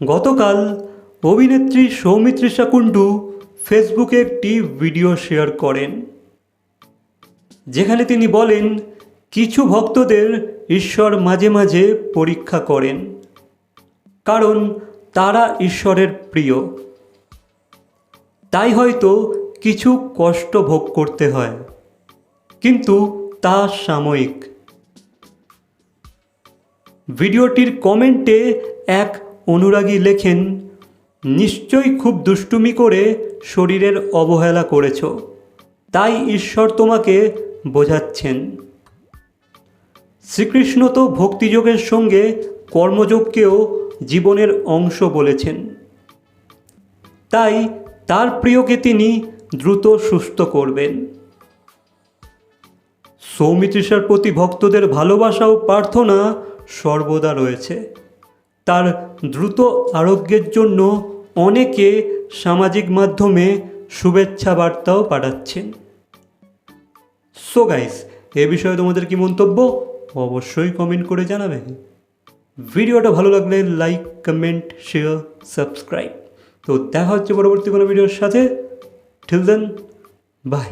গতকাল অভিনেত্রী সৌমিত্রিষা কুণ্ডু ফেসবুকে একটি ভিডিও শেয়ার করেন, যেখানে তিনি বলেন, কিছু ভক্তদের ঈশ্বর মাঝে মাঝে পরীক্ষা করেন, কারণ তারা ঈশ্বরের প্রিয়। তাই হয়তো কিছু কষ্ট ভোগ করতে হয়, কিন্তু তা সাময়িক। ভিডিওটির কমেন্টে এক অনুরাগী লেখেন নিশ্চয়ই খুব দুষ্টুমি করে শরীরের অবহেলা করেছ, তাই ঈশ্বর তোমাকে বোঝাচ্ছেন। শ্রীকৃষ্ণ তো ভক্তিযোগের সঙ্গে কর্মযোগকেও জীবনের অংশ বলেছেন। তাই তার প্রিয়কে তিনি দ্রুত সুস্থ করবেন। সৌমিত্রিষার প্রতি ভক্তদের ভালোবাসা ও প্রার্থনা সর্বদা রয়েছে। তার দ্রুত আরোগ্যের জন্য অনেকে সামাজিক মাধ্যমে শুভেচ্ছা বার্তাও পাঠাচ্ছেন। সো গাইস এ বিষয়ে তোমাদের কি মন্তব্য? অবশ্যই কমেন্ট করে জানাবে। ভিডিওটা ভালো লাগলে লাইক কমেন্ট শেয়ার সাবস্ক্রাইব তো দেখা হচ্ছে পরবর্তী কোনো ভিডিওর সাথে। ঠিক দেন বাই